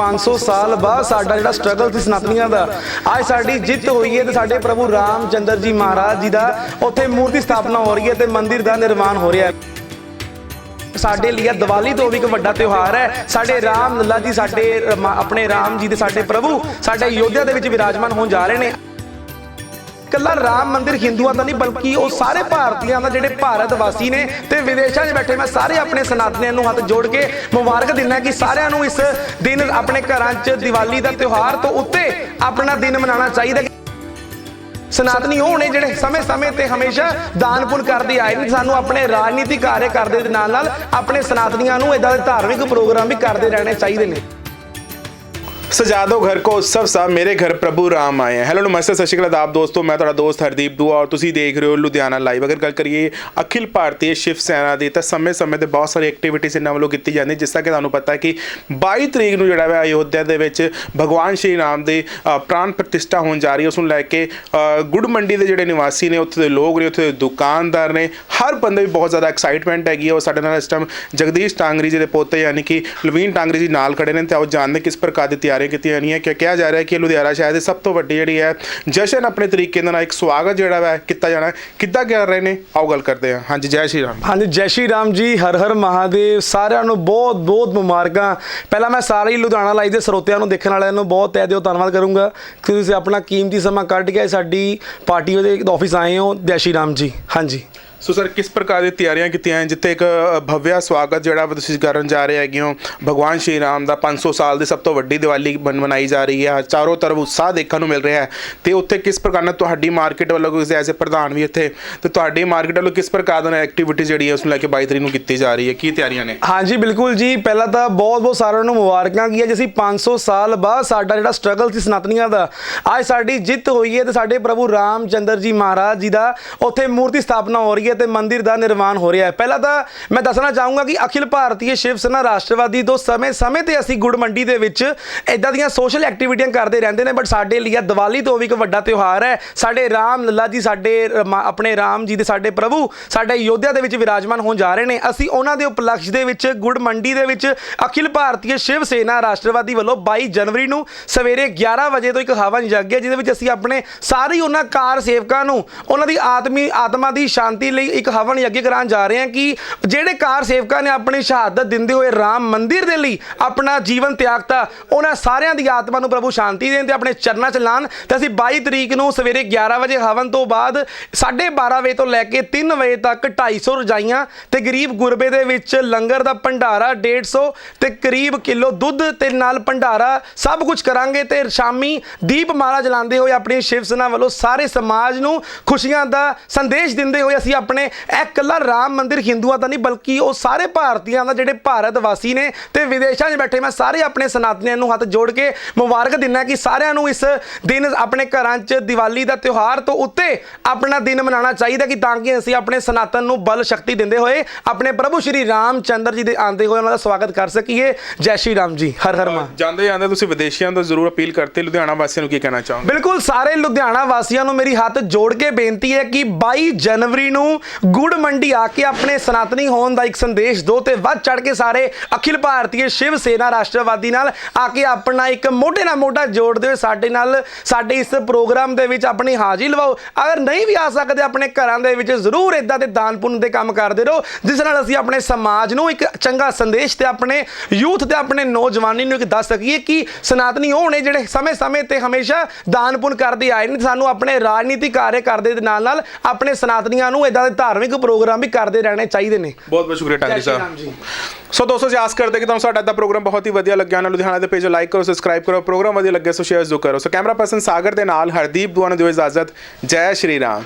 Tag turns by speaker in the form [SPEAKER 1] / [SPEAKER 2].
[SPEAKER 1] 500 ਸਾਲ ਬਾਅਦ ਸਾਡਾ ਜਿਹੜਾ ਸਟਰਗਲ ਸੀ ਸਨਾਤਨੀਆਂ ਦਾ, ਅੱਜ ਸਾਡੀ ਜਿੱਤ ਹੋਈ ਹੈ ਤੇ ਸਾਡੇ ਪ੍ਰਭੂ ਰਾਮ ਚੰਦਰ ਜੀ ਮਹਾਰਾਜ ਜੀ ਦਾ ਉੱਥੇ ਮੂਰਤੀ ਸਥਾਪਨਾ ਹੋ ਰਹੀ ਹੈ ਤੇ ਮੰਦਿਰ ਦਾ ਨਿਰਮਾਣ ਹੋ ਰਿਹਾ ਹੈ। ਸਾਡੇ ਲਈ ਇਹ ਦੀਵਾਲੀ ਤੋਂ ਵੀ ਇੱਕ ਵੱਡਾ ਤਿਉਹਾਰ ਹੈ। ਸਾਡੇ ਰਾਮ ਲੱਲਾ ਜੀ, ਸਾਡੇ ਆਪਣੇ ਰਾਮ ਜੀ ਦੇ ਸਾਡੇ ਪ੍ਰਭੂ, ਸਾਡੇ ਯੋਧਿਆ ਦੇ ਵਿੱਚ ਵਿਰਾਜਮਾਨ ਹੋਣ ਜਾ ਰਹੇ ਨੇ। ਕੱਲਾ ਰਾਮ ਮੰਦਿਰ ਹਿੰਦੂਆਂ ਦਾ ਨਹੀਂ, ਬਲਕਿ ਉਹ ਸਾਰੇ ਭਾਰਤੀਆਂ ਦਾ, ਜਿਹੜੇ ਭਾਰਤ ਵਾਸੀ ਨੇ ਤੇ ਵਿਦੇਸ਼ਾਂ 'ਚ ਬੈਠੇ, ਮੈਂ ਸਾਰੇ ਆਪਣੇ ਸਨਾਤਨੀਆਂ ਨੂੰ ਹੱਥ ਜੋੜ ਕੇ ਮੁਬਾਰਕ ਦਿੰਦਾ ਕਿ ਸਾਰਿਆਂ ਨੂੰ ਇਸ ਦਿਨ ਆਪਣੇ ਘਰਾਂ 'ਚ ਦੀਵਾਲੀ ਦਾ ਤਿਉਹਾਰ ਤੋਂ ਉੱਤੇ ਆਪਣਾ ਦਿਨ ਮਨਾਉਣਾ ਚਾਹੀਦਾ ਸਨਾਤਨੀ ਉਹ ਨੇ ਜਿਹੜੇ ਸਮੇਂ-ਸਮੇਂ ਤੇ ਹਮੇਸ਼ਾ ਦਾਨ ਪੁੰਨ ਕਰਦੇ ਆਏ ਨੇ, ਸਾਨੂੰ ਆਪਣੇ ਰਾਜਨੀਤਿਕ ਕਾਰਜ ਕਰਦੇ ਦੇ ਨਾਲ ਨਾਲ ਆਪਣੇ ਸਨਾਤਨੀਆਂ ਨੂੰ ਇਦਾਂ ਦੇ ਧਾਰਮਿਕ ਪ੍ਰੋਗਰਾਮ ਵੀ ਕਰਦੇ ਰਹਿਣੇ ਚਾਹੀਦੇ ਨੇ।
[SPEAKER 2] ਸਜਾ ਦੋ ਘਰ ਕੋ ਉਤਸਵ ਸਾ, ਮੇਰੇ ਘਰ ਪ੍ਰਭੂ ਰਾਮ ਆਏ ਹੈਲੋ, ਨਮਸਤੇ, ਸਤਿ ਸ਼੍ਰੀ ਅਕਾਲ ਆਪ ਦੋਸਤੋ, ਮੈਂ ਤੁਹਾਡਾ ਦੋਸਤ ਹਰਦੀਪ ਦੂਆ ਔਰ ਤੁਸੀਂ ਦੇਖ ਰਹੇ ਹੋ ਲੁਧਿਆਣਾ ਲਾਈਵ। ਅਗਰ ਗੱਲ ਕਰੀਏ ਅਖਿਲ ਭਾਰਤੀ ਸ਼ਿਵ ਸੈਨਾ ਦੀ, ਤਾਂ ਸਮੇਂ-ਸਮੇਂ ਤੇ ਬਹੁਤ ਸਾਰੀ ਐਕਟੀਵਿਟੀਜ਼ ਇਹਨਾਂ ਵੱਲੋਂ ਕੀਤੀ ਜਾਂਦੀ, ਜਿਸ ਤਰ੍ਹਾਂ ਕਿ ਤੁਹਾਨੂੰ ਪਤਾ ਹੈ ਕਿ 22 ਤਰੀਕ ਨੂੰ ਜਿਹੜਾ ਹੈ ਅਯੋਧਿਆ ਦੇ ਵਿੱਚ ਭਗਵਾਨ ਸ਼੍ਰੀ ਰਾਮ ਦੇ ਪ੍ਰਾਣ ਪ੍ਰਤਿਸ਼ਠਾ ਹੋਣ ਜਾ ਰਹੀ ਹੈ। ਉਸ ਨੂੰ ਲੈ ਕੇ ਗੁੜ ਮੰਡੀ ਦੇ ਜਿਹੜੇ ਨਿਵਾਸੀ ਨੇ, ਉੱਥੇ ਦੇ ਲੋਕ ਨੇ, ਉੱਥੇ ਦੇ ਦੁਕਾਨਦਾਰ ਨੇ, ਹਰ ਬੰਦੇ ਵੀ ਬਹੁਤ ਜ਼ਿਆਦਾ ਐਕਸਾਈਟਮੈਂਟ ਹੈਗੀ ਹੈ। ਉਹ ਸਾਡੇ ਨਾਲ ਇਸ ਟਾਈਮ ਜਗਦੀਸ਼ ਟਾਂਗਰੀ ਜੀ ਦੇ ਪੋਤੇ, ਯਾਨੀ ਕਿ ਲਵੀਨ ਟਾਂਗਰੀ ਜੀ ਨਾਲ ਖੜੇ ਨੇ, ਤੇ ਆਓ ਜਾਣਦੇ ਕਿਸ ਪ੍ਰਕਾਰ ਦੀ ਤਿਆਰੀ ਤਿਆਰੀਆਂ ਕੀਤੀਆਂ ਜਾਣੀਆਂ ਕਿ ਕਿਹਾ ਜਾ ਰਿਹਾ ਹੈ ਕਿ ਲੁਧਿਆਣਾ ਸ਼ਹਿਰ ਦੀ ਸਭ ਤੋਂ ਵੱਡੀ ਜਿਹੜੀ ਹੈ ਜਸ਼ਨ ਆਪਣੇ ਤਰੀਕੇ ਦੇ ਨਾਲ ਇੱਕ ਸਵਾਗਤ ਜਿਹੜਾ ਹੈ ਕੀਤਾ ਜਾਣਾ ਕਿੱਦਾਂ ਕਰ ਰਹੇ ਨੇ? ਆਓ ਗੱਲ ਕਰਦੇ ਹਾਂ। ਹਾਂਜੀ, ਜੈ ਸ਼੍ਰੀ ਰਾਮ
[SPEAKER 1] ਹਾਂਜੀ, ਜੈ ਸ਼੍ਰੀ ਰਾਮ ਜੀ, ਹਰ ਹਰ ਮਹਾਦੇਵ, ਸਾਰਿਆਂ ਨੂੰ ਬਹੁਤ ਬਹੁਤ ਮੁਬਾਰਕਾਂ। ਪਹਿਲਾਂ ਮੈਂ ਸਾਰੇ ਹੀ ਲੁਧਿਆਣਾ ਲਾਈਵ ਦੇ ਸਰੋਤਿਆਂ ਨੂੰ ਦੇਖਣ ਵਾਲਿਆਂ ਨੂੰ ਬਹੁਤ ਤਹਿ ਦਿਓ, ਧੰਨਵਾਦ ਕਰੂੰਗਾ। ਕਿ ਤੁਸੀਂ ਆਪਣਾ ਕੀਮਤੀ ਸਮਾਂ ਕੱਢ ਕੇ ਸਾਡੀ ਪਾਰਟੀ ਦੇ ਆਫਿਸ ਆਏ ਹੋ, ਜੈ ਸ਼੍ਰੀ ਰਾਮ ਜੀ। ਹਾਂਜੀ।
[SPEAKER 2] ਸੋ ਸਰ ਕਿਸ ਪ੍ਰਕਾਰ ਦੀ ਤਿਆਰੀਆਂ ਕੀਤੀਆਂ ਜਿੱਥੇ ਇੱਕ ਅ, ਭਵਿਆ ਸਵਾਗਤ ਜਿਹੜਾ ਵਾ ਤੁਸੀਂ ਕਰਨ ਜਾ ਰਹੇ ਹੈਗੇ ਹੋ ਭਗਵਾਨ ਸ਼੍ਰੀ ਰਾਮ ਦਾ 500 ਸਾਲ ਦੀ ਸਭ ਤੋਂ ਵੱਡੀ ਦੀਵਾਲੀ ਬਣ- ਮਨਾਈ ਜਾ ਰਹੀ ਹੈ। ਚਾਰੋਂ ਤਰਫ ਉਤਸ਼ਾਹ ਦੇਖਣ ਨੂੰ ਮਿਲ ਰਿਹਾ ਹੈ। ਤੇ ਉੱਥੇ ਕਿਸ ਪ੍ਰਕਾਰ ਨਾਲ ਤੁਹਾਡੀ ਮਾਰਕੀਟ ਵੱਲੋਂ ਕੋਈ ਐਸੇ ਪ੍ਰਧਾਨ ਵੀ ਇੱਥੇ ਤੇ ਤੁਹਾਡੀ ਮਾਰਕੀਟ ਵੱਲੋਂ ਕਿਸ ਪ੍ਰਕਾਰ ਦੀ ਐਕਟੀਵਿਟੀ ਜਿਹੜੀ ਹੈ ਉਸ ਨੂੰ ਲੈ ਕੇ 22 ਤਰੀਕ ਨੂੰ ਕੀਤੀ ਜਾ ਰਹੀ ਹੈ? ਕੀ ਤਿਆਰੀਆਂ ਨੇ?
[SPEAKER 1] ਹਾਂਜੀ ਬਿਲਕੁਲ ਜੀ। ਪਹਿਲਾਂ ਤਾਂ ਬਹੁਤ ਬਹੁਤ ਸਾਰਿਆਂ ਨੂੰ ਮੁਬਾਰਕਾਂ ਕੀ ਅੱਜ ਅਸੀਂ 500 ਸਾਲ ਬਾਅਦ ਸਾਡਾ ਜਿਹੜਾ ਸਟਰਗਲ ਸੀ ਸਨਾਤਨੀਆਂ ਦਾ ਅੱਜ ਸਾਡੀ ਜਿੱਤ ਹੋਈ ਹੈ ਤੇ ਸਾਡੇ ਪ੍ਰਭੂ ਰਾਮ ਚੰਦਰ ਜੀ ਮਹਾਰਾਜ ਜੀ ਦਾ ਉੱਥੇ ਮੂਰਤੀ ਸਥਾਪਨਾ ਹੋ ਰਹੀ ਹੈ। ਤੇ ਮੰਦਿਰ ਦਾ ਨਿਰਮਾਣ ਹੋ ਰਿਹਾ ਹੈ। ਪਹਿਲਾਂ ਤਾਂ ਮੈਂ ਦੱਸਣਾ ਚਾਹੂੰਗਾ ਕਿ ਅਖਿਲ ਭਾਰਤੀ ਸ਼ਿਵ ਸੈਨਾ ਰਾਸ਼ਟਰਵਾਦੀ ਤੋਂ ਸਮੇਂ-ਸਮੇਂ ਤੇ ਅਸੀਂ ਗੁੜ ਮੰਡੀ ਦੇ ਵਿੱਚ ਇਦਾਂ ਦੀਆਂ ਸੋਸ਼ਲ ਐਕਟੀਵਿਟੀਆਂ ਕਰਦੇ ਰਹਿੰਦੇ ਨੇ ਬਟ ਸਾਡੇ ਲਈ ਇਹ ਦੀਵਾਲੀ ਤੋਂ ਵੀ ਇੱਕ ਵੱਡਾ ਤਿਉਹਾਰ ਹੈ। ਸਾਡੇ ਰਾਮ ਲੱਲਾ ਜੀ, ਸਾਡੇ ਆਪਣੇ ਰਾਮ ਜੀ ਦੇ ਸਾਡੇ ਪ੍ਰਭੂ, ਸਾਡੇ ਯੋਧਿਆ ਦੇ ਵਿੱਚ ਵਿਰਾਜਮਾਨ ਹੋਣ ਜਾ ਰਹੇ ਨੇ। ਅਸੀਂ ਉਹਨਾਂ ਦੇ ਉਪਲਕਸ਼ ਦੇ ਵਿੱਚ ਗੁੜ ਮੰਡੀ ਦੇ ਵਿੱਚ ਅਖਿਲ ਭਾਰਤੀ ਸ਼ਿਵ ਸੈਨਾ ਰਾਸ਼ਟਰਵਾਦੀ ਵੱਲੋਂ 22 ਜਨਵਰੀ ਨੂੰ ਸਵੇਰੇ 11 ਵਜੇ ਤੋਂ ਇੱਕ ਹਵਨ ਯੱਗ ਹੈ, ਜਿਹਦੇ ਵਿੱਚ ਅਸੀਂ ਆਪਣੇ ਸਾਰੇ ਉਹਨਾਂ ਕਾਰ ਸੇਵਕਾਂ ਨੂੰ, ਉਹਨਾਂ ਦੀ ਆਤਮੀ, ਆਤਮਾ ਦੀ ਸ਼ਾਂਤੀ ਲਈ ਇੱਕ ਹਵਨ ਯੱਗ ਕਰਾਉਣ ਜਾ ਰਹੇ ਹਾਂ ਕਿ ਜਿਹੜੇ ਕਾਰ ਸੇਵਕਾਂ ਨੇ ਆਪਣੀ ਸ਼ਹਾਦਤ ਦਿੰਦੇ ਹੋਏ ਰਾਮ ਮੰਦਿਰ ਦੇ ਲਈ ਆਪਣਾ ਜੀਵਨ ਤਿਆਗਤਾ ਉਹਨਾਂ ਸਾਰਿਆਂ ਦੀ ਆਤਮਾ ਨੂੰ ਪ੍ਰਭੂ ਸ਼ਾਂਤੀ ਦੇਣ ਤੇ ਆਪਣੇ ਚਰਨਾਂ 'ਚ ਲਾਣ ਤੇ ਅਸੀਂ 22 ਤਰੀਕ ਨੂੰ ਸਵੇਰੇ 11 ਵਜੇ ਹਵਨ ਤੋਂ ਬਾਅਦ 12:30 ਵਜੇ ਤੋਂ ਲੈ ਕੇ 3 ਵਜੇ ਤੱਕ 250 ਰਜਾਈਆਂ ਤੇ ਗਰੀਬ ਗੁਰਬੇ ਦੇ ਵਿੱਚ ਲੰਗਰ ਦਾ ਭੰਡਾਰਾ 150 ਤੇ ਕਰੀਬ ਕਿਲੋ ਦੁੱਧ ਤੇ ਨਾਲ ਭੰਡਾਰਾ ਸਭ ਕੁਝ ਕਰਾਂਗੇ ਤੇ ਸ਼ਾਮੀ ਦੀਪਮਾਲਾ ਜਲਾਉਂਦੇ ਹੋਏ ਆਪਣੀ ਸ਼ਿਵ ਸੈਨਾ ਵੱਲੋਂ ਸਾਰੇ ਸਮਾਜ ਨੂੰ ਖੁਸ਼ੀਆਂ ਦਾ ਸੰਦੇਸ਼ ਦਿੰਦੇ ਹੋਏ ਅਸੀਂ ਆਪਣੇ ਇਹ ਇਕੱਲਾ ਰਾਮ ਮੰਦਿਰ ਹਿੰਦੂਆਂ ਦਾ ਨਹੀਂ ਬਲਕਿ ਉਹ ਸਾਰੇ ਭਾਰਤੀਆਂ ਦਾ ਜਿਹੜੇ ਭਾਰਤ ਵਾਸੀ ਨੇ ਤੇ ਵਿਦੇਸ਼ਾਂ 'ਚ ਬੈਠੇ ਮੈਂ ਸਾਰੇ ਆਪਣੇ ਸਨਾਤਨੀਆਂ ਨੂੰ ਹੱਥ ਜੋੜ ਕੇ ਮੁਬਾਰਕ ਦਿੰਦਾ ਕਿ ਸਾਰਿਆਂ ਨੂੰ ਇਸ ਦਿਨ ਆਪਣੇ ਘਰਾਂ 'ਚ ਦੀਵਾਲੀ ਦਾ ਤਿਉਹਾਰ ਤੋਂ ਉੱਤੇ ਆਪਣਾ ਦਿਨ ਮਨਾਉਣਾ ਚਾਹੀਦਾ ਕਿ ਤਾਂ ਕਿ ਅਸੀਂ ਆਪਣੇ ਸਨਾਤਨ ਨੂੰ ਬਲ ਸ਼ਕਤੀ ਦਿੰਦੇ ਹੋਏ ਆਪਣੇ ਪ੍ਰਭੂ ਸ਼੍ਰੀ ਰਾਮਚੰਦਰ ਜੀ ਦੇ ਆਂਦੇ ਹੋਏ ਉਹਨਾਂ ਦਾ ਸਵਾਗਤ ਕਰ ਸਕੀਏ। ਜੈ ਸ਼੍ਰੀ ਰਾਮ ਜੀ ਹਰ ਹਰ ਮਹਾਦੇਵ
[SPEAKER 2] ਜਾਂਦੇ ਜਾਂਦੇ ਤੁਸੀਂ ਵਿਦੇਸ਼ੀਆਂ ਤੋਂ ਜ਼ਰੂਰ ਅਪੀਲ ਕਰਤੇ ਲੁਧਿਆਣਾ ਵਾਸੀਆਂ ਨੂੰ ਕੀ ਕਹਿਣਾ ਚਾਹੋਗੇ?
[SPEAKER 1] ਬਿਲਕੁਲ ਸਾਰੇ ਲੁਧਿਆਣਾ ਵਾਸੀਆਂ ਨੂੰ ਮੇਰੀ ਹੱਥ ਜੋੜ ਕੇ ਬੇਨਤੀ ਹੈ ਕਿ 22 ਜਨਵਰੀ ਨੂੰ ਗੁੜ ਮੰਡੀ ਆ ਕੇ ਆਪਣੇ ਸਨਾਤਨੀ ਹੋਣ ਦਾ ਇੱਕ ਸੰਦੇਸ਼ ਦਿਓ ਤੇ ਵੱਧ ਚੜ ਕੇ ਸਾਰੇ ਅਖਿਲ ਭਾਰਤੀ ਸ਼ਿਵ ਸੈਨਾ ਰਾਸ਼ਟਰਵਾਦੀ ਨਾਲ ਆ ਕੇ ਆਪਣਾ ਇੱਕ ਮੋਢੇ ਨਾਲ ਮੋਢਾ ਜੋੜਦੇ ਹੋਏ ਸਾਡੇ ਨਾਲ ਸਾਡੇ ਇਸ ਪ੍ਰੋਗਰਾਮ ਦੇ ਵਿੱਚ ਆਪਣੀ ਹਾਜ਼ਰੀ ਲਵਾਓ। ਅਗਰ ਨਹੀਂ ਵੀ ਆ ਸਕਦੇ ਆਪਣੇ ਘਰਾਂ ਦੇ ਵਿੱਚ, ਜ਼ਰੂਰ ਇਦਾਂ ਦੇ ਦਾਨ ਪੁੰਨ ਦੇ ਕੰਮ ਕਰਦੇ ਰਹੋ, ਜਿਸ ਨਾਲ ਅਸੀਂ ਆਪਣੇ ਸਮਾਜ ਨੂੰ ਇੱਕ ਚੰਗਾ ਸੰਦੇਸ਼ ਤੇ ਆਪਣੇ ਯੂਥ ਤੇ ਆਪਣੇ ਨੌਜਵਾਨੀ ਨੂੰ ਇੱਕ ਦੱਸ ਸਕੀਏ ਕਿ ਸਨਾਤਨੀ ਉਹ ਨੇ ਜਿਹੜੇ ਸਮੇਂ-ਸਮੇਂ ਤੇ ਹਮੇਸ਼ਾ ਦਾਨ ਪੁੰਨ ਕਰਦੇ ਆਏ ਨੇ ਸਾਨੂੰ ਆਪਣੇ ਰਾਜਨੀਤਿਕ ਕਾਰਜ ਕਰਦੇ ਦੇ ਨਾਲ ਨਾਲ ਆਪਣੇ ਸਨਾਤਨੀਆਂ ਨੂੰ ਇਦਾਂ ਦੇ ਧਾਰਮਿਕ ਪ੍ਰੋਗਰਾਮ ਵੀ ਕਰਦੇ ਰਹਿਣੇ ਚਾਹੀਦੇ ਨੇ।
[SPEAKER 2] ਬਹੁਤ ਬਹੁਤ ਸ਼ੁਕਰੀਆ ਟਾਂਗੀ
[SPEAKER 1] ਜੈ ਸ਼੍ਰੀ
[SPEAKER 2] ਸਾਹਿਬ। ਸੋ ਦੋਸਤੋ ਜੀ ਆਸ ਕਰਦੇ ਕਿ ਤੁਹਾਨੂੰ ਸਾਡਾ ਦਾ ਪ੍ਰੋਗਰਾਮ ਬਹੁਤ ਹੀ ਵਧੀਆ ਲੱਗਿਆ। ਨਾ ਲੁਧਿਆਣਾ ਦੇ ਪੇਜ ਲਾਈਕ ਕਰੋ ਸਬਸਕ੍ਰਾਈਬ ਕਰੋ ਪ੍ਰੋਗਰਾਮ ਵਧੀਆ ਲੱਗਿਆ ਸੋ ਸ਼ੇਅਰ ਜ਼ਰੂਰ ਕਰੋ। ਸੋ ਕੈਮਰਾ ਪਰਸਨ ਸਾਗਰ ਦੇ ਨਾਲ ਹਰਦੀਪ ਦੁਆਨਾ ਦਿਓ ਇਜਾਜ਼ਤ। ਜੈ ਸ਼੍ਰੀ ਰਾਮ।